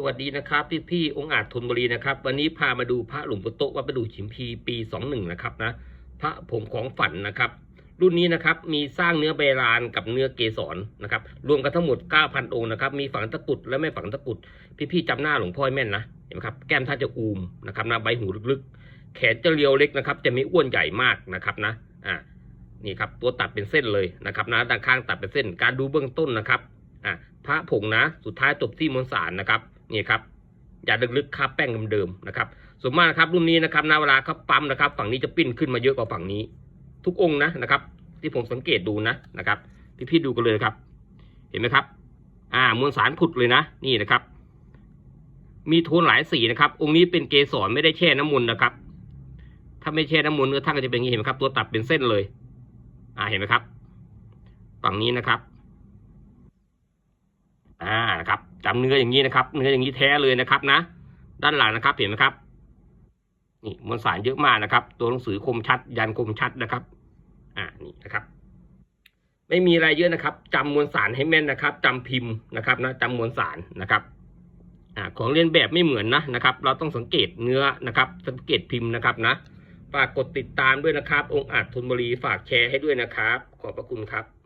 สวัสดีนะครับ พี่พี่องค์อาจธนบุรีนะครับ วันนี้พามาดูพระหลวงปู่โตวัดประดู่ฉิมพีปี21นะครับนะพระผงของฝันนะครับ รุ่นนี้นะครับมีสร้างเนื้อเบลานกับเนื้อเกสรนะครับ รวมกันทั้งหมด 9,000 องค์นะครับ มีฝังตะกุดและไม่ฝังตะกุด พี่พี่จำหน้าหลวงพ่อแม่นนะเห็นไหมครับแก้มท่านจะอูมนะครับนะใบหูลึกๆ แขนจะเรียวเล็กนะครับ จะมีอ้วนใหญ่มากนะครับนะอ่านี่ครับตัวตัดเป็นเส้นเลยนะครับนะด้านข้างตัดเป็นเส้น การดูเบื้องต้นนะครับอ่าพระผงนะสุดท้ายจบที่มวลสารนะครับ นี่ครับอย่าลึกๆคาบแป้งเดิมๆนะครับส่วนมากนะครับรุ่นนี้นะครับนาเวลาเขาปั๊มนะครับ ฝั่งนี้จะปิ้นขึ้นมาเยอะกว่าฝั่งนี้ ทุกองค์นะนะครับ ที่ผมสังเกตดูนะนะครับพี่ๆดูกันเลยครับ เห็นไหมครับ อ่ามวลสารผุดเลยนะ นี่นะครับ มีโทนหลายสีนะครับ องค์นี้เป็นเกสรไม่ได้แช่น้ำมนต์นะครับ ถ้าไม่แช่น้ำมนต์เนื้อท่านก็จะเป็นอย่างนี้เห็นไหมครับ ตัวตัดเป็นเส้นเลย อ่าเห็นไหมครับ ฝั่งนี้นะครับ อ่านะครับจำเนื้ออย่างนี้นะครับ เนื้ออย่างนี้แท้เลยนะครับนะ ด้านหลังนะครับเห็นไหมครับ นี่มวลสารเยอะมากนะครับ ตัวหนังสือคมชัด ยันคมชัดนะครับ อ่านี่นะครับ ไม่มีอะไรเยอะนะครับจำมวลสารให้แม่นนะครับจำพิมพ์นะครับนะจำมวลสารนะครับอ่าของเรียนแบบไม่เหมือนนะนะครับ เราต้องสังเกตเนื้อนะครับ สังเกตพิมพ์นะครับนะฝากกดติดตามด้วยนะครับ องค์อาจธนบุรีฝากแชร์ให้ด้วยนะครับ ขอบพระคุณครับ